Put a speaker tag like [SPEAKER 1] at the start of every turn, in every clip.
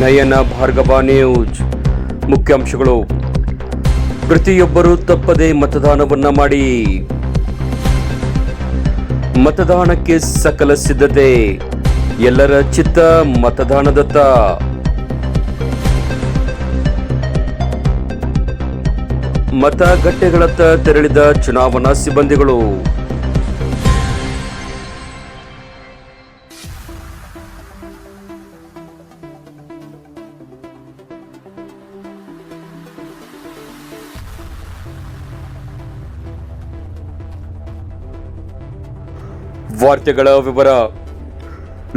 [SPEAKER 1] ನಯನ Bhargava news. ಮುಖ್ಯಾಂಶಗಳು. ಪ್ರತಿಯೊಬ್ಬರೂ ತಪ್ಪದೆ ಮತದಾನವನ್ನ ಮಾಡಿ. ಮತದಾನಕ್ಕೆ ಸಕಲ ಸಿದ್ಧತೆ. ಎಲ್ಲರ ಚಿತ್ತ ಮತದಾನದತ್ತ. ಮತಗಟ್ಟೆಗಳತ್ತ ತೆರಳಿದ ಚುನಾವಣಾ ಸಿಬ್ಬಂದಿಗಳು. ವಾರ್ತೆಗಳ ವಿವರ.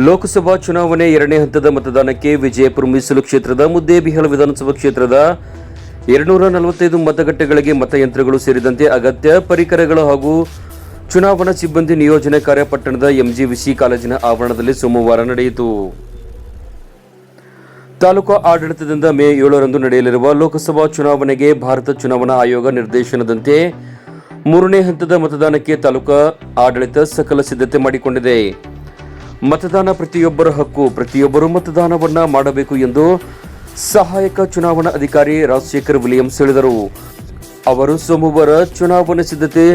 [SPEAKER 1] ಲೋಕಸಭಾ ಚುನಾವಣೆ ಎರಡನೇ ಹಂತದ ಮತದಾನಕ್ಕೆ ವಿಜಯಪುರ ಮೀಸಲು ಕ್ಷೇತ್ರದ ಮುದ್ದೇಬಿಹಾಳ ವಿಧಾನಸಭಾ ಕ್ಷೇತ್ರದ ಎರಡುನೂರ ನಲವತ್ತೈದು ಮತಗಟ್ಟೆಗಳಿಗೆ ಮತಯಂತ್ರಗಳು ಸೇರಿದಂತೆ ಅಗತ್ಯ ಪರಿಕರಗಳು ಹಾಗೂ ಚುನಾವಣಾ ಸಿಬ್ಬಂದಿ ನಿಯೋಜನೆ ಕಾರ್ಯ ಪಟ್ಟಣದ ಎಂಜಿವಿಸಿ ಕಾಲೇಜಿನ ಆವರಣದಲ್ಲಿ ಸೋಮವಾರ ನಡೆಯಿತು. ತಾಲೂಕು ಆಡಳಿತದಿಂದ ಮೇ ಏಳರಂದು ನಡೆಯಲಿರುವ ಲೋಕಸಭಾ ಚುನಾವಣೆಗೆ ಭಾರತ ಚುನಾವಣಾ ಆಯೋಗ ನಿರ್ದೇಶನದಂತೆ ಮೂರನೇ ಹಂತದ ಮತದಾನಕ್ಕೆ ತಾಲೂಕಾ ಆಡಳಿತ ಸಕಲ ಸಿದ್ಧತೆ ಮಾಡಿಕೊಂಡಿದೆ. ಮತದಾನ ಪ್ರತಿಯೊಬ್ಬರ ಹಕ್ಕು, ಪ್ರತಿಯೊಬ್ಬರು ಮತದಾನವನ್ನ ಮಾಡಬೇಕು ಎಂದು ಸಹಾಯಕ ಚುನಾವಣಾ ಅಧಿಕಾರಿ ರಾಜಶೇಖರ್ ವಿಲಿಯಮ್ಸ್ ಹೇಳಿದರು. ಅವರು ಸೋಮವಾರ ಚುನಾವಣಾ ಸಿದ್ಧತೆ,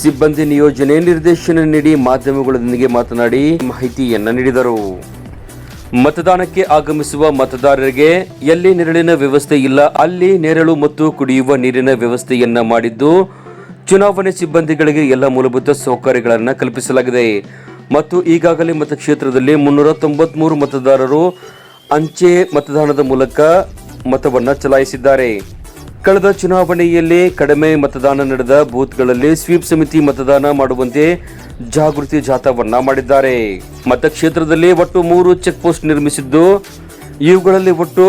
[SPEAKER 1] ಸಿಬ್ಬಂದಿ ನಿಯೋಜನೆ ನಿರ್ದೇಶನ ನೀಡಿ ಮಾಧ್ಯಮಗಳೊಂದಿಗೆ ಮಾತನಾಡಿ ಮಾಹಿತಿಯನ್ನು ನೀಡಿದರು. ಮತದಾನಕ್ಕೆ ಆಗಮಿಸುವ ಮತದಾರರಿಗೆ ಎಲ್ಲಿ ನೆರಳಿನ ವ್ಯವಸ್ಥೆ ಇಲ್ಲ, ಅಲ್ಲಿ ನೆರಳು ಮತ್ತು ಕುಡಿಯುವ ನೀರಿನ ವ್ಯವಸ್ಥೆಯನ್ನ ಮಾಡಿದ್ದು ಚುನಾವಣೆ ಸಿಬ್ಬಂದಿಗಳಿಗೆ ಎಲ್ಲ ಮೂಲಭೂತ ಸೌಕರ್ಯಗಳನ್ನು ಕಲ್ಪಿಸಲಾಗಿದೆ. ಮತ್ತು ಈಗಾಗಲೇ ಮತಕ್ಷೇತ್ರದಲ್ಲಿ ಮುನ್ನೂರ ತೊಂಬತ್ಮೂರು ಮತದಾರರು ಅಂಚೆ ಮತದಾನದ ಮೂಲಕ ಮತವನ್ನು ಚಲಾಯಿಸಿದ್ದಾರೆ. ಕಳೆದ ಚುನಾವಣೆಯಲ್ಲಿ ಕಡಿಮೆ ಮತದಾನ ನಡೆದ ಬೂತ್ಗಳಲ್ಲಿ ಸ್ವೀಪ್ ಸಮಿತಿ ಮತದಾನ ಮಾಡುವಂತೆ ಜಾಗೃತಿ ಜಾಥಾವನ್ನ ಮಾಡಿದ್ದಾರೆ. ಮತಕ್ಷೇತ್ರದಲ್ಲಿ ಒಟ್ಟು ಮೂರು ಚೆಕ್ ಪೋಸ್ಟ್ ನಿರ್ಮಿಸಿದ್ದು, ಇವುಗಳಲ್ಲಿ ಒಟ್ಟು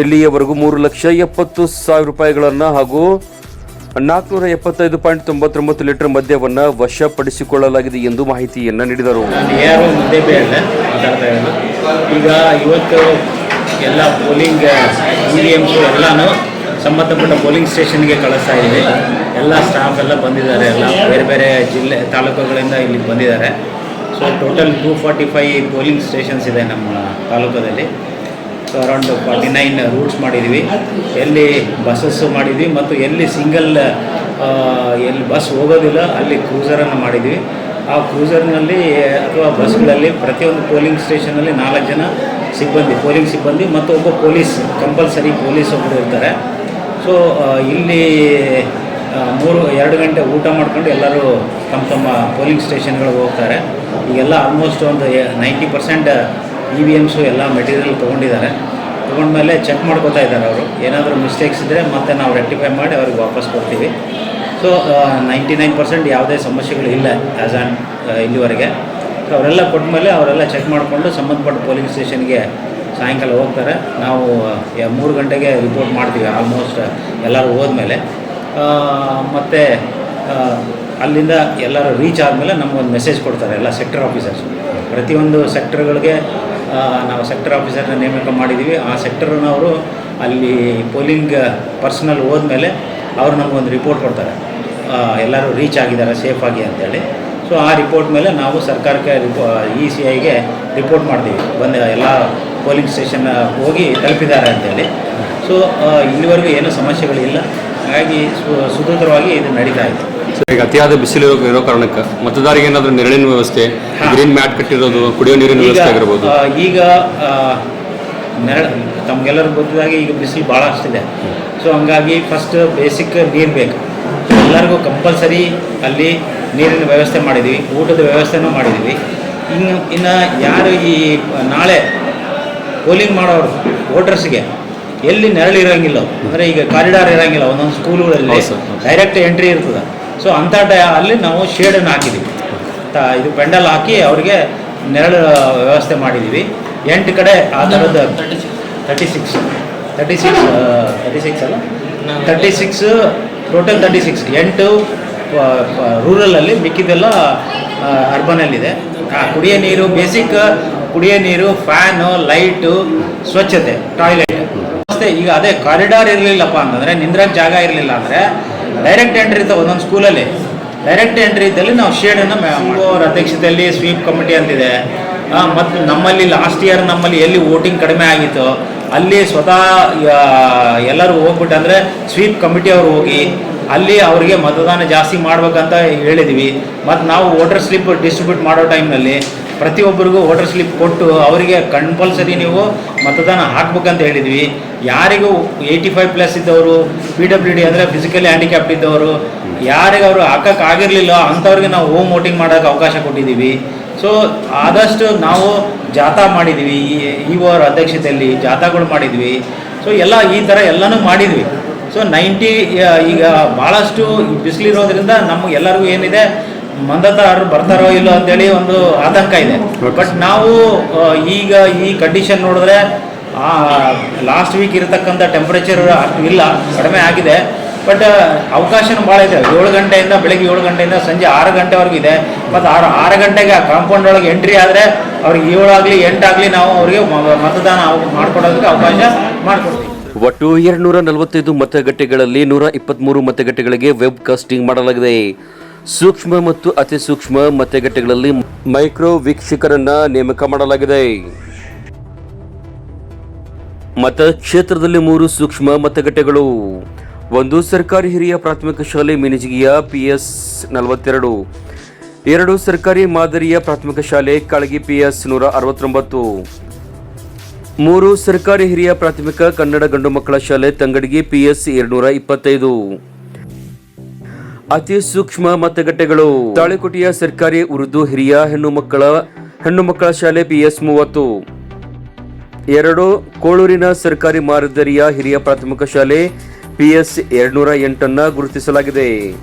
[SPEAKER 1] ಇಲ್ಲಿಯವರೆಗೂ ಮೂರು ಲಕ್ಷ ಎಪ್ಪತ್ತು ಸಾವಿರ ರೂಪಾಯಿಗಳನ್ನು ಹಾಗೂ ನಾಲ್ಕುನೂರ ಎಪ್ಪತ್ತೈದು ಪಾಯಿಂಟ್ ತೊಂಬತ್ತೊಂಬತ್ತು ಲೀಟರ್ ಮದ್ಯವನ್ನು ವಶಪಡಿಸಿಕೊಳ್ಳಲಾಗಿದೆ ಎಂದು ಮಾಹಿತಿಯನ್ನು ನೀಡಿದರು.
[SPEAKER 2] ಈಗ ಇವತ್ತು ಎಲ್ಲ ಪೋಲಿಂಗ್ ಇ ವಿ ಎಲ್ಲನೂ ಸಂಬಂಧಪಟ್ಟ ಪೋಲಿಂಗ್ ಸ್ಟೇಷನ್ಗೆ ಕಳಿಸ್ತಾ ಇದ್ದೀವಿ. ಎಲ್ಲ ಸ್ಟಾಫ್ ಎಲ್ಲ ಬಂದಿದ್ದಾರೆ. ಎಲ್ಲ ಬೇರೆ ಬೇರೆ ಜಿಲ್ಲೆ, ತಾಲೂಕುಗಳಿಂದ ಇಲ್ಲಿಗೆ ಬಂದಿದ್ದಾರೆ. So total two forty five polling stations ಇದೆ ನಮ್ಮ ತಾಲೂಕದಲ್ಲಿ so around forty nine routes ಮಾಡಿದ್ವಿ. ಎಲ್ಲಿ ಬಸ್ಸಸ್ಸು ಮಾಡಿದ್ವಿ ಮತ್ತು ಎಲ್ಲಿ ಸಿಂಗಲ್ ಎಲ್ಲಿ ಬಸ್ ಹೋಗೋದಿಲ್ಲ, ಅಲ್ಲಿ ಕ್ರೂಸರನ್ನು ಮಾಡಿದ್ವಿ. ಆ ಕ್ರೂಸರ್ನಲ್ಲಿ ಅಥವಾ ಬಸ್ಗಳಲ್ಲಿ ಪ್ರತಿಯೊಂದು ಪೋಲಿಂಗ್ ಸ್ಟೇಷನಲ್ಲಿ ನಾಲ್ಕು ಜನ ಸಿಬ್ಬಂದಿ ಪೋಲಿಂಗ್ ಸಿಬ್ಬಂದಿ ಮತ್ತು ಒಬ್ಬ ಪೊಲೀಸ್ ಕಂಪಲ್ಸರಿ ಪೊಲೀಸ್ ಒಬ್ಬರು ಇರ್ತಾರೆ. ಸೊ ಇಲ್ಲಿ ಮೂರು, ಎರಡು ಗಂಟೆ ಊಟ ಮಾಡ್ಕೊಂಡು ಎಲ್ಲರೂ ತಮ್ಮ ತಮ್ಮ ಪೋಲಿಂಗ್ ಸ್ಟೇಷನ್ಗಳಿಗೆ ಹೋಗ್ತಾರೆ. ಈಗೆಲ್ಲ ಆಲ್ಮೋಸ್ಟ್ ಒಂದು ನೈಂಟಿ ಪರ್ಸೆಂಟ್ ಇ ವಿ ಎಮ್ಸು ಎಲ್ಲ ಮೆಟೀರಿಯಲ್ ತೊಗೊಂಡಿದ್ದಾರೆ. ತೊಗೊಂಡ್ಮೇಲೆ ಚೆಕ್ ಮಾಡ್ಕೋತಾ ಇದ್ದಾರೆ ಅವರು. ಏನಾದರೂ ಮಿಸ್ಟೇಕ್ಸ್ ಇದ್ದರೆ ಮತ್ತೆ ನಾವು ರೆಕ್ಟಿಫೈ ಮಾಡಿ ಅವ್ರಿಗೆ ವಾಪಸ್ ಕೊಡ್ತೀವಿ. ಸೊ ನೈಂಟಿ ನೈನ್ ಪರ್ಸೆಂಟ್ ಯಾವುದೇ ಸಮಸ್ಯೆಗಳು ಇಲ್ಲ ಆ್ಯಸ್ ಆನ್ ಇಲ್ಲಿವರೆಗೆ. ಸೊ ಅವರೆಲ್ಲ ಕೊಟ್ಟಮೇಲೆ ಅವರೆಲ್ಲ ಚೆಕ್ ಮಾಡಿಕೊಂಡು ಸಂಬಂಧಪಟ್ಟ ಪೊಲೀಸ್ ಸ್ಟೇಷನ್ಗೆ ಸಾಯಂಕಾಲ ಹೋಗ್ತಾರೆ. ನಾವು ಮೂರು ಗಂಟೆಗೆ ರಿಪೋರ್ಟ್ ಮಾಡ್ತೀವಿ ಆಲ್ಮೋಸ್ಟ್ ಎಲ್ಲರೂ ಹೋದ್ಮೇಲೆ. ಮತ್ತು ಅಲ್ಲಿಂದ ಎಲ್ಲರೂ ರೀಚ್ ಆದಮೇಲೆ ನಮಗೊಂದು ಮೆಸೇಜ್ ಕೊಡ್ತಾರೆ ಎಲ್ಲ ಸೆಕ್ಟರ್ ಆಫೀಸರ್ಸ್ ಪ್ರತಿಯೊಂದು ಸೆಕ್ಟರ್ಗಳಿಗೆ ನಾವು ಸೆಕ್ಟರ್ ಆಫೀಸರ್ನ ನೇಮಕ ಮಾಡಿದ್ದೀವಿ ಆ ಸೆಕ್ಟರ್ನವರು ಅಲ್ಲಿ ಪೋಲಿಂಗ್ ಪರ್ಸನಲ್ ಹೋದ್ಮೇಲೆ ಅವರು ನಮಗೊಂದು ರಿಪೋರ್ಟ್ ಕೊಡ್ತಾರೆ. ಎಲ್ಲರೂ ರೀಚ್ ಆಗಿದ್ದಾರೆ ಸೇಫ್ ಆಗಿ ಅಂತೇಳಿ. ಸೊ ಆ ರಿಪೋರ್ಟ್ ಮೇಲೆ ನಾವು ಸರ್ಕಾರಕ್ಕೆ ರಿಪೋ ಇ ಸಿ ಐಗೆ ರಿಪೋರ್ಟ್ ಮಾಡ್ತೀವಿ. ಬಂದ ಎಲ್ಲ ಪೋಲಿಂಗ್ ಸ್ಟೇಷನ್ ಹೋಗಿ ತಲುಪಿದ್ದಾರೆ ಅಂತೇಳಿ. ಸೊ ಇಲ್ಲಿವರೆಗೂ ಏನೂ ಸಮಸ್ಯೆಗಳಿಲ್ಲ. ಹಾಗಾಗಿ ಸು- ಸುಸೂತ್ರವಾಗಿ ಇದು ನಡೀತಾ ಇದೆ.
[SPEAKER 1] ಈಗ ಅತಿಯಾದ ಬಿಸಿಲು ಇರೋ- ಕಾರಣಕ್ಕೆ ಮತದಾರರಿಗೆ ಏನಾದರೂ ನೆರಳಿನ ವ್ಯವಸ್ಥೆ. ಗ್ರೀನ್ ಮ್ಯಾಟ್ ಕಟ್ಟಿರೋದು ಕುಡಿಯೋ ನೀರಿನ ವ್ಯವಸ್ಥೆ ಆಗಿರ್ಬೋದು.
[SPEAKER 2] ಈಗ ನೆರಳ ತಮಗೆಲ್ಲರಿಗೂ ಗೊತ್ತಿದ್ದಾಗೆ ಈಗ ಬಿಸಿಲು ಭಾಳ ಅಷ್ಟಿದೆ ಸೊ ಹಂಗಾಗಿ ಫಸ್ಟ್ ಬೇಸಿಕ್ ನೀರು ಬೇಕು. ಎಲ್ಲರಿಗೂ ಕಂಪಲ್ಸರಿ ಅಲ್ಲಿ ನೀರಿನ ವ್ಯವಸ್ಥೆ ಮಾಡಿದ್ವಿ ಊಟದ ವ್ಯವಸ್ಥೆನೂ ಮಾಡಿದ್ದೀವಿ ಇನ್ನು ಇನ್ನು ಯಾರು ಈ ನಾಳೆ ಪೋಲಿಂಗ್ ಮಾಡೋರು ವೋಟರ್ಸ್ಗೆ ಎಲ್ಲಿ ನೆರಳು ಇರೋಂಗಿಲ್ಲ. ಅಂದರೆ ಈಗ ಕಾರಿಡಾರ್ ಇರೋಂಗಿಲ್ಲ ಒಂದೊಂದು ಸ್ಕೂಲುಗಳಲ್ಲಿ ಡೈರೆಕ್ಟ್ ಎಂಟ್ರಿ ಇರ್ತದೆ. ಸೊ ಅಂಥ ಟೈ ಅಲ್ಲಿ ನಾವು ಶೇಡನ್ನು ಹಾಕಿದ್ದೀವಿ ತ ಇದು ಪೆಂಡಲ್ ಹಾಕಿ ಅವರಿಗೆ ನೆರಳು ವ್ಯವಸ್ಥೆ ಮಾಡಿದ್ದೀವಿ ಎಂಟು ಕಡೆ ಆ ಥರದ thirty six thirty six thirty six ಅಲ್ಲ? Thirty six total thirty six ಎಂಟು ರೂರಲಲ್ಲಿ ಮಿಕ್ಕಿದೆಲ್ಲ ಅರ್ಬನಲ್ಲಿದೆ ಆ ಕುಡಿಯೋ ನೀರು ಬೇಸಿಕ್ ಕುಡಿಯೋ ನೀರು ಫ್ಯಾನು ಲೈಟು ಸ್ವಚ್ಛತೆ ಟಾಯ್ಲೆಟ್ ವ್ಯವಸ್ಥೆ ಈಗ ಅದೇ ಕಾರಿಡಾರ್ ಇರಲಿಲ್ಲಪ್ಪ ಅಂತಂದರೆ ನಿಂದ್ರಕ್ಕೆ ಜಾಗ ಇರಲಿಲ್ಲ ಅಂದರೆ ಡೈರೆಕ್ಟ್ ಎಂಟ್ರಿ ಇರ್ತವೆ ಒಂದೊಂದು ಸ್ಕೂಲಲ್ಲಿ ಡೈರೆಕ್ಟ್ ಎಂಟ್ರಿ ಇದ್ದಲ್ಲಿ ನಾವು ಶೇಡನ್ನು ಅವ್ರ ಅಧ್ಯಕ್ಷತೆಯಲ್ಲಿ ಸ್ವೀಪ್ ಕಮಿಟಿ ಅಂತಿದೆ. ಮತ್ತು ನಮ್ಮಲ್ಲಿ ಲಾಸ್ಟ್ ಇಯರ್ ನಮ್ಮಲ್ಲಿ ಎಲ್ಲಿ ವೋಟಿಂಗ್ ಕಡಿಮೆ ಆಗಿತ್ತು, ಅಲ್ಲಿ ಸ್ವತಃ ಎಲ್ಲರೂ ಹೋಗ್ಬಿಟ್ಟು ಅಂದರೆ ಸ್ವೀಪ್ ಕಮಿಟಿ ಅವರು ಹೋಗಿ, ಅಲ್ಲಿ ಅವರಿಗೆ ಮತದಾನ ಜಾಸ್ತಿ ಮಾಡ್ಬೇಕಂತ ಹೇಳಿದ್ವಿ. ಮತ್ತು ನಾವು ವೋಟರ್ ಸ್ಲಿಪ್ ಡಿಸ್ಟ್ರಿಬ್ಯೂಟ್ ಮಾಡೋ ಟೈಮ್ನಲ್ಲಿ ಪ್ರತಿಯೊಬ್ಬರಿಗೂ ವೋಟರ್ ಸ್ಲಿಪ್ ಕೊಟ್ಟು ಅವರಿಗೆ ಕಂಪಲ್ಸರಿ ನೀವು ಮತದಾನ ಹಾಕ್ಬೇಕಂತ ಹೇಳಿದ್ವಿ. ಯಾರಿಗೂ ಏಯ್ಟಿ ಫೈವ್ ಪ್ಲಸ್ ಇದ್ದವರು ಪಿ ಡಬ್ಲ್ಯೂ ಡಿ ಅಂದರೆ ಫಿಸಿಕಲಿ ಹ್ಯಾಂಡಿಕ್ಯಾಪ್ ಇದ್ದವರು, ಯಾರಿಗೆ ಅವರು ಹಾಕಕ್ಕೆ ಆಗಿರಲಿಲ್ಲ, ಅಂಥವ್ರಿಗೆ ನಾವು ಹೋಮ್ ವೋಟಿಂಗ್ ಮಾಡೋಕೆ ಅವಕಾಶ ಕೊಟ್ಟಿದ್ದೀವಿ. ಸೊ ಆದಷ್ಟು ನಾವು ಜಾಥಾ ಮಾಡಿದ್ವಿ, ಈ ಅವರ ಅಧ್ಯಕ್ಷತೆಯಲ್ಲಿ ಜಾಥಾಗಳು ಮಾಡಿದ್ವಿ. ಸೊ ಎಲ್ಲ ಈ ಥರ ಎಲ್ಲನೂ ಮಾಡಿದ್ವಿ. ಸೊ ನೈಂಟಿ ಈಗ ಭಾಳಷ್ಟು ಬಿಸಿಲಿರೋದ್ರಿಂದ ನಮಗೆ ಎಲ್ಲರಿಗೂ ಏನಿದೆ ಮಂದತಾರರು ಬರ್ತಾರೋ ಇಲ್ಲೋ ಅಂತೇಳಿ ಒಂದು ಆತಂಕ ಇದೆ. ಬಟ್ ನಾವು ಈಗ ಈ ಕಂಡೀಷನ್ ನೋಡಿದ್ರೆ ಲಾಸ್ಟ್ ವೀಕ್ ಇರತಕ್ಕಂಥ ಟೆಂಪ್ರೇಚರ್ ಅಷ್ಟು ಇಲ್ಲ ಕಡಿಮೆ ಆಗಿದೆ. ಬಟ್ ಅವಕಾಶನೂ ಭಾಳ ಇದೆ. ಏಳು ಗಂಟೆಯಿಂದ ಬೆಳಗ್ಗೆ ಏಳು ಗಂಟೆಯಿಂದ ಸಂಜೆ ಆರು ಗಂಟೆವರೆಗೂ ಇದೆ. ಮತ್ತು ಆರು ಆರು ಗಂಟೆಗೆ ಆ ಕಾಂಪೌಂಡ್ ಒಳಗೆ ಎಂಟ್ರಿ ಆದರೆ ಅವ್ರಿಗೆ ಏಳಾಗಲಿ ಎಂಟಾಗಲಿ ನಾವು ಅವರಿಗೆ ಮತದಾನ ಮಾಡಿಕೊಡೋದಕ್ಕೆ ಮಾಡ್ಕೊಡೋದಕ್ಕೆ ಅವಕಾಶ ಮಾಡಿಕೊಡ್ತೀವಿ.
[SPEAKER 1] ಒಟ್ಟು ಎರಡ್ನೂರ ನಲವತ್ತೈದು ಮತಗಟ್ಟೆಗಳಲ್ಲಿ ನೂರ ಇಪ್ಪತ್ಮೂರು ಮತಗಟ್ಟೆಗಳಿಗೆ ವೆಬ್ ಕಾಸ್ಟಿಂಗ್ ಮಾಡಲಾಗಿದೆ. ಸೂಕ್ಷ್ಮ ಮತ್ತು ಅತಿ ಸೂಕ್ಷ್ಮ ಮತಗಟ್ಟೆಗಳಲ್ಲಿ ಮೈಕ್ರೋ ವೀಕ್ಷಕರನ್ನ ನೇಮಕ ಮಾಡಲಾಗಿದೆ. ಮತಕ್ಷೇತ್ರದಲ್ಲಿ ಮೂರು ಸೂಕ್ಷ್ಮ ಮತಗಟ್ಟೆಗಳು. ಒಂದು ಸರ್ಕಾರಿ ಹಿರಿಯ ಪ್ರಾಥಮಿಕ ಶಾಲೆ ಮಿನಿಜಿಗಿಯ ಪಿಎಸ್ ನಲವತ್ತೆರಡು. ಎರಡು ಸರ್ಕಾರಿ ಮಾದರಿಯ ಪ್ರಾಥಮಿಕ ಶಾಲೆ ಕಾಳಗಿ ಪಿಎಸ್ ನೂರ ಅರವತ್ತೊಂಬತ್ತು. ಮೂರು ಸರ್ಕಾರಿ ಹಿರಿಯ ಪ್ರಾಥಮಿಕ ಕನ್ನಡ ಗಂಡು ಮಕ್ಕಳ ಶಾಲೆ ತಂಗಡಿಗೆ ಪಿಎಸ್ ಎರಡುನೂರ ಇಪ್ಪತ್ತೈದು. ಅತಿ ಸೂಕ್ಷ್ಮ ಮತಗಟ್ಟೆಗಳು. ತಾಳಿಕೋಟೆಯ ಸರ್ಕಾರಿ ಉರ್ದು ಹಿರಿಯ ಹೆಣ್ಣು ಮಕ್ಕಳ ಹೆಣ್ಣು ಮಕ್ಕಳ ಶಾಲೆ ಪಿಎಸ್ ಮೂವತ್ತು. ಎರಡು, ಕೋಳೂರಿನ ಸರ್ಕಾರಿ ಮಾದರಿಯ ಹಿರಿಯ ಪ್ರಾಥಮಿಕ ಶಾಲೆ ಪಿಎಸ್ ಎರಡ್ನೂರ ಎಂಟನ್ನ ಗುರುತಿಸಲಾಗಿದೆ.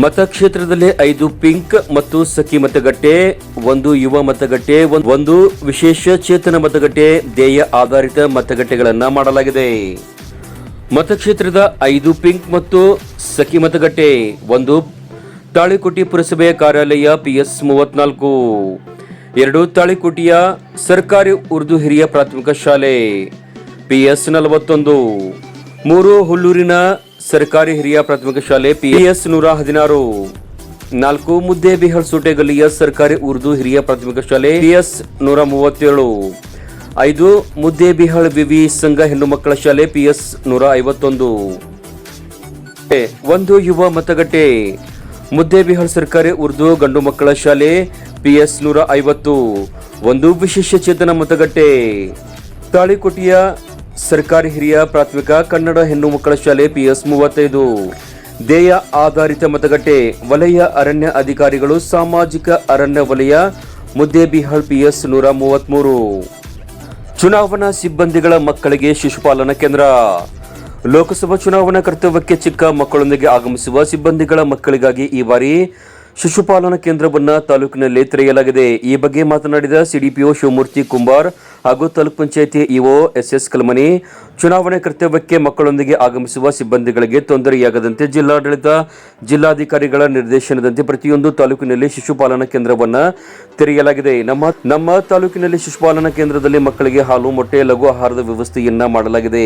[SPEAKER 1] ಮತಕ್ಷೇತ್ರದಲ್ಲಿ ಐದು ಪಿಂಕ್ ಮತ್ತು ಸಖಿ ಮತಗಟ್ಟೆ, ಒಂದು ಯುವ ಮತಗಟ್ಟೆ ಒಂದ್- ಒಂದು ವಿಶೇಷ ಚೇತನ ಮತಗಟ್ಟೆ, ಧ್ಯೇಯ ಆಧಾರಿತ ಮತಗಟ್ಟೆಗಳನ್ನು ಮಾಡಲಾಗಿದೆ. ಮತಕ್ಷೇತ್ರದ ಐದು ಪಿಂಕ್ ಮತ್ತು ಸಖಿ ಮತಗಟ್ಟೆ. ಒಂದು, ತಾಳಿಕೋಟಿ ಪುರಸಭೆಯ ಕಾರ್ಯಾಲಯ ಪಿಎಸ್ ಮೂವತ್ನಾಲ್ಕು. ಎರಡು, ತಾಳಿಕೋಟಿಯ ಸರ್ಕಾರಿ ಉರ್ದು ಹಿರಿಯ ಪ್ರಾಥಮಿಕ ಶಾಲೆ ಪಿಎಸ್ ನಲವತ್ತೊಂದು. ಮೂರು, ಹುಲ್ಲೂರಿನ ಸರ್ಕಾರಿ ಹಿರಿಯ ಪ್ರಾಥಮಿಕ ಶಾಲೆ ಪಿಎಸ್ ನೂರ ಹದಿನಾರು. ನಾಲ್ಕು ಮುದ್ದೇಬಿಹಳ್ ಸೂಟೆಗಲ್ಲಿಯ ಸರ್ಕಾರಿ ಉರ್ದು ಹಿರಿಯ ಪ್ರಾಥಮಿಕ ಶಾಲೆ ಪಿಎಸ್ ನೂರ ಮೂವತ್ತೇಳು. ಐದು ಮುದ್ದೇಬಿಹಾಳ್ ವಿವಿ ಸಂಘ ಹೆಣ್ಣು ಮಕ್ಕಳ ಶಾಲೆ ಪಿಎಸ್ ನೂರ ಐವತ್ತೊಂದು. ಒಂದು ಯುವ ಮತಗಟ್ಟೆ. ಮುದ್ದೇಬಿಹಾಳ್ ಸರ್ಕಾರಿ ಉರ್ದು ಗಂಡು ಮಕ್ಕಳ ಶಾಲೆ ಪಿಎಸ್ ನೂರ ಐವತ್ತು. ಒಂದು ವಿಶೇಷ ಚೇತನ ಮತಗಟ್ಟೆ. ತಾಳಿಕೋಟಿಯ ಸರ್ಕಾರಿ ಹಿರಿಯ ಪ್ರಾಥಮಿಕ ಕನ್ನಡ ಹೆಣ್ಣು ಮಕ್ಕಳ ಶಾಲೆ ಪಿಎಸ್ ಮೂವತ್ತೈದು. ದೇಯ ಆಧಾರಿತ ಮತಗಟ್ಟೆ, ವಲಯ ಅರಣ್ಯ ಅಧಿಕಾರಿಗಳು ಸಾಮಾಜಿಕ ಅರಣ್ಯ ವಲಯ ಮುದ್ದೇಬಿಹಾಳ್ ಪಿಎಸ್ ನೂರ ಮೂವತ್ಮೂರು. ಚುನಾವಣಾ ಸಿಬ್ಬಂದಿಗಳ ಮಕ್ಕಳಿಗೆ ಶಿಶುಪಾಲನಾ ಕೇಂದ್ರ. ಲೋಕಸಭಾ ಚುನಾವಣಾ ಕರ್ತವ್ಯಕ್ಕೆ ಚಿಕ್ಕ ಮಕ್ಕಳೊಂದಿಗೆ ಆಗಮಿಸುವ ಸಿಬ್ಬಂದಿಗಳ ಮಕ್ಕಳಿಗಾಗಿ ಈ ಬಾರಿ ಶಿಶುಪಾಲನಾ ಕೇಂದ್ರವನ್ನು ತಾಲೂಕಿನಲ್ಲಿ ತೆರೆಯಲಾಗಿದೆ. ಈ ಬಗ್ಗೆ ಮಾತನಾಡಿದ ಸಿಡಿಪಿಒ ಶಿವಮೂರ್ತಿ ಕುಂಬಾರ್ ಹಾಗೂ ತಾಲೂಕ್ ಪಂಚಾಯಿತಿ ಇಒ ಎಸ್ಎಸ್ ಕಲ್ಮನಿ, ಚುನಾವಣೆ ಕರ್ತವ್ಯಕ್ಕೆ ಮಕ್ಕಳೊಂದಿಗೆ ಆಗಮಿಸುವ ಸಿಬ್ಬಂದಿಗಳಿಗೆ ತೊಂದರೆಯಾಗದಂತೆ ಜಿಲ್ಲಾಡಳಿತ, ಜಿಲ್ಲಾಧಿಕಾರಿಗಳ ನಿರ್ದೇಶನದಂತೆ ಪ್ರತಿಯೊಂದು ತಾಲೂಕಿನಲ್ಲಿ ಶಿಶುಪಾಲನಾ ಕೇಂದ್ರವನ್ನು ತೆರೆಯಲಾಗಿದೆ. ನಮ್ಮ ನಮ್ಮ ತಾಲೂಕಿನಲ್ಲಿ ಶಿಶುಪಾಲನಾ ಕೇಂದ್ರದಲ್ಲಿ ಮಕ್ಕಳಿಗೆ ಹಾಲು, ಮೊಟ್ಟೆ, ಲಘು ಆಹಾರದ ವ್ಯವಸ್ಥೆಯನ್ನ ಮಾಡಲಾಗಿದೆ.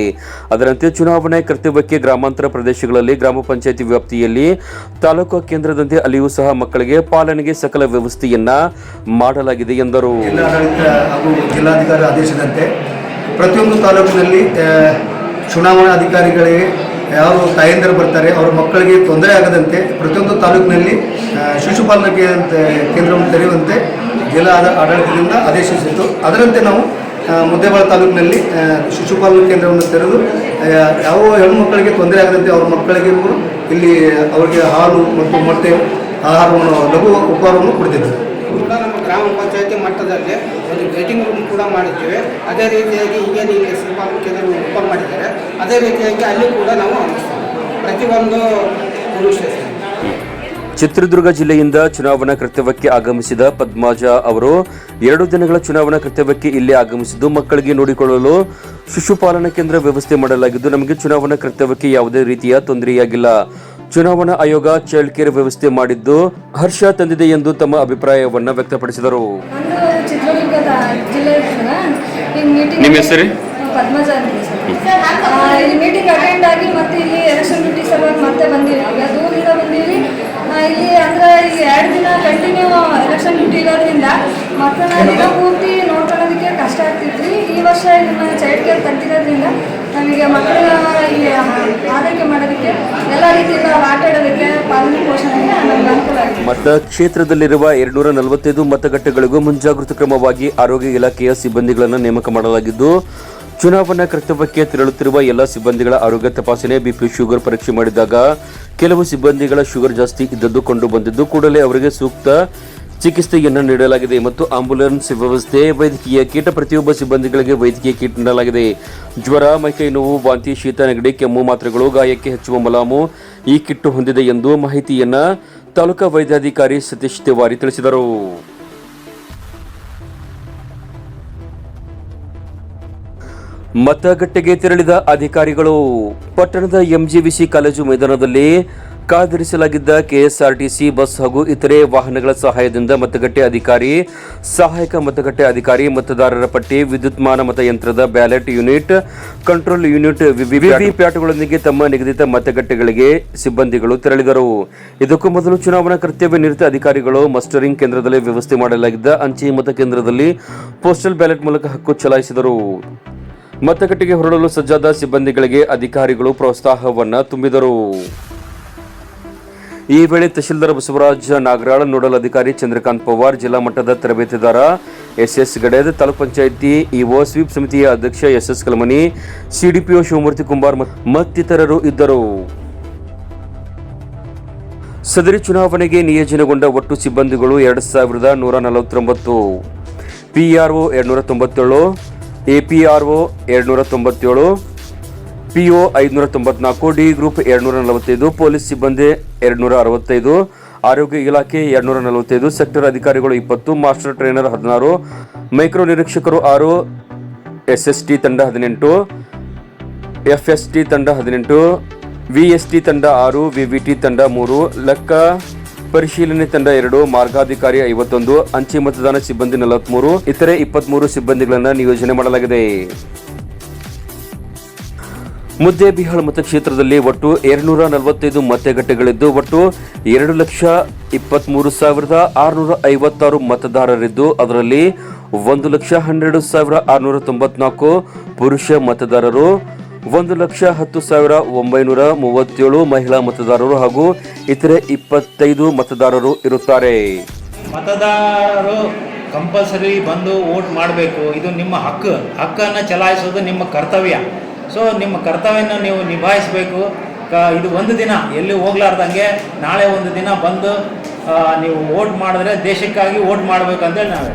[SPEAKER 1] ಅದರಂತೆ ಚುನಾವಣೆ ಕರ್ತವ್ಯಕ್ಕೆ ಗ್ರಾಮಾಂತರ ಪ್ರದೇಶಗಳಲ್ಲಿ, ಗ್ರಾಮ ಪಂಚಾಯಿತಿ ವ್ಯಾಪ್ತಿಯಲ್ಲಿ, ತಾಲೂಕು ಕೇಂದ್ರದಂತೆ ಅಲ್ಲಿಯೂ ಸಹ ಮಕ್ಕಳಿಗೆ ಪಾಲನೆಗೆ ಸಕಲ ವ್ಯವಸ್ಥೆಯನ್ನ ಮಾಡಲಾಗಿದೆ ಎಂದರು.
[SPEAKER 3] ಆದೇಶದಂತೆ ಪ್ರತಿಯೊಂದು ತಾಲೂಕಿನಲ್ಲಿ ಚುನಾವಣಾ ಅಧಿಕಾರಿಗಳಿಗೆ ಯಾರು ತಾಯಂದಿರು ಬರ್ತಾರೆ, ಅವರ ಮಕ್ಕಳಿಗೆ ತೊಂದರೆ ಆಗದಂತೆ ಪ್ರತಿಯೊಂದು ತಾಲೂಕಿನಲ್ಲಿ ಶಿಶುಪಾಲನೆ ಕೇಂದ್ರವನ್ನು ತೆರೆಯುವಂತೆ ಜಿಲ್ಲಾ ಆಡಳಿತದಿಂದ ಆದೇಶಿಸಿತ್ತು. ಅದರಂತೆ ನಾವು ಮುದ್ದೇಬಾಳ ತಾಲೂಕಿನಲ್ಲಿ ಶಿಶುಪಾಲನ ಕೇಂದ್ರವನ್ನು ತೆರೆದು ಯಾವ ಹೆಣ್ಣುಮಕ್ಕಳಿಗೆ ತೊಂದರೆ ಆಗದಂತೆ ಅವ್ರ ಮಕ್ಕಳಿಗೆ ಕೂಡ ಇಲ್ಲಿ ಅವರಿಗೆ ಹಾಲು ಮತ್ತು ಮೊಟ್ಟೆ, ಆಹಾರವನ್ನು, ಲಘು ಉಪಹಾರವನ್ನು ಕೊಡ್ತಿದ್ದಾರೆ.
[SPEAKER 4] ಗ್ರಾಮ ಪಂಚಾಯತಿ ಮಟ್ಟದಲ್ಲಿ ಒಂದು ವೇಟಿಂಗ್ ರೂಮ್ ಕೂಡ ಮಾಡಿದ್ದೇವೆ. ಅದೇ ರೀತಿಯಾಗಿ ಹೀಗೆ ನೀವು ಸಿನಿಮಾ ಮುಖ್ಯದಲ್ಲಿ ಓಪನ್ ಮಾಡಿದ್ದಾರೆ. ಅದೇ ರೀತಿಯಾಗಿ ಅಲ್ಲಿ ಕೂಡ ನಾವು ಪ್ರತಿಯೊಂದು ಪುರುಷ
[SPEAKER 1] ಚಿತ್ರದುರ್ಗ ಜಿಲ್ಲೆಯಿಂದ ಚುನಾವಣಾ ಕರ್ತವ್ಯಕ್ಕೆ ಆಗಮಿಸಿದ ಪದ್ಮಾಜ ಅವರು ಎರಡು ದಿನಗಳ ಚುನಾವಣಾ ಕರ್ತವ್ಯಕ್ಕೆ ಇಲ್ಲಿ ಆಗಮಿಸಿದ್ದು ಮಕ್ಕಳಿಗೆ ನೋಡಿಕೊಳ್ಳಲು ಶಿಶುಪಾಲನಾ ಕೇಂದ್ರ ವ್ಯವಸ್ಥೆ ಮಾಡಲಾಗಿದ್ದು, ನಮಗೆ ಚುನಾವಣಾ ಕರ್ತವ್ಯಕ್ಕೆ ಯಾವುದೇ ರೀತಿಯ ತೊಂದರೆಯಾಗಿಲ್ಲ. ಚುನಾವಣಾ ಆಯೋಗ ಚೈಲ್ಡ್ ಕೇರ್ ವ್ಯವಸ್ಥೆ ಮಾಡಿದ್ದು ಹರ್ಷ ತಂದಿದೆ ಎಂದು ತಮ್ಮ ಅಭಿಪ್ರಾಯವನ್ನ ವ್ಯಕ್ತಪಡಿಸಿದರು.
[SPEAKER 5] ಸರ್
[SPEAKER 1] ನಿಮ್ಮ ಹೆಸರು?
[SPEAKER 5] ಇಲ್ಲಿ ಮೀಟಿಂಗ್ ಅಟೆಂಡ್ ಆಗಿ ಮತ್ತೆ ಇಲ್ಲಿ ಎಲೆಕ್ಷನ್ ಡ್ಯೂಟಿ ಸಲುವಾಗಿ ಮತ್ತೆ ಬಂದಿವಿ ಈಗ ದೂರದಿಂದ ಬಂದೀವಿ. ಇಲ್ಲಿ ಅಂದ್ರೆ ಈಗ ಎರಡು ದಿನ ಕಂಟಿನ್ಯೂ ಎಲೆಕ್ಷನ್ ಡ್ಯೂಟಿ ಇರೋದ್ರಿಂದ ಮಕ್ಕಳನ್ನ ದಿನ ಪೂರ್ತಿ ನೋಡ್ಕೊಳ್ಳೋದಕ್ಕೆ ಕಷ್ಟ ಆಗ್ತಿತ್ತು. ಈ ವರ್ಷ ಇದನ್ನ ಚೈಲ್ಡ್ ಕೇರ್ ತೆಗ್ದಿರೋದ್ರಿಂದ ನಮಗೆ ಮಕ್ಕಳ ಆರೈಕೆ ಮಾಡೋದಕ್ಕೆ ಎಲ್ಲ ರೀತಿಯಿಂದ ಆಟ ಆಡೋದಕ್ಕೆ ಪಾಲನೆ ಪೋಷಣೆಗೆ
[SPEAKER 1] ನಲವತ್ತೈದು ಮತಗಟ್ಟೆಗಳಿಗೂ ಮುಂಜಾಗೃತ ಕ್ರಮವಾಗಿ ಆರೋಗ್ಯ ಇಲಾಖೆಯ ಸಿಬ್ಬಂದಿಗಳನ್ನು ನೇಮಕ ಮಾಡಲಾಗಿದ್ದು, ಚುನಾವಣಾ ಕರ್ತವ್ಯಕ್ಕೆ ತೆರಳುತ್ತಿರುವ ಎಲ್ಲ ಸಿಬ್ಬಂದಿಗಳ ಆರೋಗ್ಯ ತಪಾಸಣೆ ಬಿಪಿ ಶುಗರ್ ಪರೀಕ್ಷೆ ಮಾಡಿದಾಗ ಕೆಲವು ಸಿಬ್ಬಂದಿಗಳ ಶುಗರ್ ಜಾಸ್ತಿ ಇದ್ದದ್ದು ಕಂಡು ಬಂದಿದ್ದು, ಕೂಡಲೇ ಅವರಿಗೆ ಸೂಕ್ತ ಚಿಕಿತ್ಸೆಯನ್ನು ನೀಡಲಾಗಿದೆ ಮತ್ತು ಆಂಬ್ಯುಲೆನ್ಸ್ ವ್ಯವಸ್ಥೆ, ವೈದ್ಯಕೀಯ ಕೀಟ, ಪ್ರತಿಯೊಬ್ಬ ಸಿಬ್ಬಂದಿಗಳಿಗೆ ವೈದ್ಯಕೀಯ ಕಿಟ್ ನೀಡಲಾಗಿದೆ. ಜ್ವರ, ಮೈಕೈ ನೋವು, ವಾಂತಿ, ಶೀತ, ನೆಗಡಿ, ಕೆಮ್ಮು ಮಾತ್ರೆಗಳು, ಗಾಯಕ್ಕೆ ಹಚ್ಚುವ ಮಲಾಮು ಈ ಕಿಟ್ಟು ಹೊಂದಿದೆ ಎಂದು ಮಾಹಿತಿಯನ್ನು ತಾಲೂಕಾ ವೈದ್ಯಾಧಿಕಾರಿ ಸತೀಶ್ ತಿವಾರಿ ತಿಳಿಸಿದರು. ಮತಗಟ್ಟೆಗೆ ತೆರಳಿದ ಅಧಿಕಾರಿಗಳು, ಪಟ್ಟಣದ ಎಂಜಿವಿಸಿ ಕಾಲೇಜು ಮೈದಾನದಲ್ಲಿ ಕಾದಿರಿಸಲಾಗಿದ್ದ ಕೆಎಸ್ಆರ್ಟಿಸಿ ಬಸ್ ಹಾಗೂ ಇತರೆ ವಾಹನಗಳ ಸಹಾಯದಿಂದ ಮತಗಟ್ಟೆ ಅಧಿಕಾರಿ ಸಹಾಯಕ ಮತಗಟ್ಟೆ ಅಧಿಕಾರಿ ಮತದಾರರ ಪಟ್ಟಿ ವಿದ್ಯುತ್ಮಾನ ಮತಯಂತ್ರದ ಬ್ಯಾಲೆಟ್ ಯೂನಿಟ್ ಕಂಟ್ರೋಲ್ ಯೂನಿಟ್ ವಿವಿಪ್ಯಾಟ್ಗಳೊಂದಿಗೆ ತಮ್ಮ ನಿಗದಿತ ಮತಗಟ್ಟೆಗಳಿಗೆ ಸಿಬ್ಬಂದಿಗಳು ತೆರಳಿದರು. ಇದಕ್ಕೂ ಮೊದಲು ಚುನಾವಣಾ ಕರ್ತವ್ಯ ನಿರತ ಅಧಿಕಾರಿಗಳು ಮಸ್ಟರಿಂಗ್ ಕೇಂದ್ರದಲ್ಲಿ ವ್ಯವಸ್ಥೆ ಮಾಡಲಾಗಿದ್ದ ಅಂಚೆ ಮತ ಕೇಂದ್ರದಲ್ಲಿ ಪೋಸ್ಟಲ್ ಬ್ಯಾಲೆಟ್ ಮೂಲಕ ಹಕ್ಕು ಚಲಾಯಿಸಿದರು. ಮತಗಟ್ಟೆಗೆ ಹೊರಡಲು ಸಜ್ಜಾದ ಸಿಬ್ಬಂದಿಗಳಿಗೆ ಅಧಿಕಾರಿಗಳು ಪ್ರೋತ್ಸಾಹವನ್ನು ತುಂಬಿದರು. ಈ ವೇಳೆ ತಹಶೀಲ್ದಾರ್ ಬಸವರಾಜ್ ನಾಗರಾಳ್, ನೋಡಲ್ ಅಧಿಕಾರಿ ಚಂದ್ರಕಾಂತ್ ಪವಾರ್, ಜಿಲ್ಲಾ ಮಟ್ಟದ ತರಬೇತಿದಾರ S S Gaded, taluk panchayat EO sweep ಸಮಿತಿಯ ಅಧ್ಯಕ್ಷ S S Kalmani, CDPO Shivamurthy Kumbar ಮತ್- ಮತ್ತಿತರರು ಇದ್ದರು. ಸದರಿ ಚುನಾವಣೆಗೆ ನಿಯೋಜನೆಗೊಂಡ ಒಟ್ಟು ಸಿಬ್ಬಂದಿಗಳು ಎರಡು ಸಾವಿರದ ನೂರ ನಲವತ್ತೊಂಬತ್ತು. ಪಿಆರ್ಒ ಎರಡ್ನೂರ ತೊಂಬತ್ತೇಳು, ಎಪಿಆರ್ಒ ಎರಡ್ನೂರ ತೊಂಬತ್ತೇಳು ಪಿಒ ಐದುನೂರ ತೊಂಬತ್ನಾಲ್ಕು ಡಿ ಗ್ರೂಪ್ ಎರಡ್ನೂರ ನಲವತ್ತೈದು ಪೊಲೀಸ್ ಸಿಬ್ಬಂದಿ ಎರಡ್ನೂರ ಅರವತ್ತೈದು ಆರೋಗ್ಯ ಇಲಾಖೆ ಎರಡ್ನೂರ ನಲವತ್ತೈದು ಸೆಕ್ಟರ್ ಅಧಿಕಾರಿಗಳು ಇಪ್ಪತ್ತು, ಮಾಸ್ಟರ್ ಟ್ರೈನರ್ ಹದಿನಾರು, ಮೈಕ್ರೋ ನಿರೀಕ್ಷಕರು ಆರು ಎಸ್ ಎಸ್ ಟಿ ತಂಡ ಹದಿನೆಂಟು ಎಫ್ ಎಸ್ ಟಿ ತಂಡ ಹದಿನೆಂಟು ವಿ ಎಸ್ ಟಿ ತಂಡ ಆರು ವಿ ವಿ ಟಿ ತಂಡ ಮೂರು, ಲೆಕ್ಕ ಪರಿಶೀಲನೆ ತಂಡ ಎರಡು, ಮಾರ್ಗಾಧಿಕಾರಿ ಐವತ್ತೊಂದು, ಅಂಚೆ ಮತದಾನ ಸಿಬ್ಬಂದಿ ನಲವತ್ಮೂರು, ಇತರೆ ಇಪ್ಪತ್ಮೂರು ಸಿಬ್ಬಂದಿಗಳನ್ನು ನಿಯೋಜನೆ ಮಾಡಲಾಗಿದೆ. ಮುದ್ದೇಬಿಹಾಳ ಮತಕ್ಷೇತ್ರದಲ್ಲಿ ಒಟ್ಟು ಎರಡ್ನೂರ ನಲವತ್ತೈದು ಮತಗಟ್ಟೆಗಳಿದ್ದು, ಒಟ್ಟು ಎರಡು ಲಕ್ಷ ಇಪ್ಪತ್ತ್ಮೂರು ಸಾವಿರದ ಆರುನೂರ ಐವತ್ತಾರು ಮತದಾರರಿದ್ದು, ಅದರಲ್ಲಿ ಒಂದು ಲಕ್ಷ ಹನ್ನೆರಡು ಸಾವಿರ ಆರುನೂರ ತೊಂಬತ್ನಾಲ್ಕು ಪುರುಷ ಮತದಾರರು, ಒಂದು ಲಕ್ಷ ಹತ್ತು ಸಾವಿರ ಒಂಬೈನೂರ ಮೂವತ್ತೇಳು ಮಹಿಳಾ ಮತದಾರರು ಹಾಗೂ ಇತರೆ ಇಪ್ಪತ್ತೈದು ಮತದಾರರು ಇರುತ್ತಾರೆ.
[SPEAKER 2] ಮತದಾರರು ಕಂಪಲ್ಸರಿ ಬಂದು ವೋಟ್ ಮಾಡಬೇಕು. ಇದು ನಿಮ್ಮ ಹಕ್ಕು. ಹಕ್ಕನ್ನು ಚಲಾಯಿಸೋದು ನಿಮ್ಮ ಕರ್ತವ್ಯ. ಸೊ ನಿಮ್ಮ ಕರ್ತವ್ಯನ ನೀವು ನಿಭಾಯಿಸಬೇಕು. ಕ, ಇದು ಒಂದು ದಿನ ಎಲ್ಲಿ ಹೋಗ್ಲಾರ್ದಂಗೆ ನಾಳೆ ಒಂದು ದಿನ ಬಂದು ನೀವು ವೋಟ್ ಮಾಡಿದ್ರೆ ದೇಶಕ್ಕಾಗಿ ವೋಟ್ ಮಾಡಬೇಕಂತೇಳಿ ನಾವು.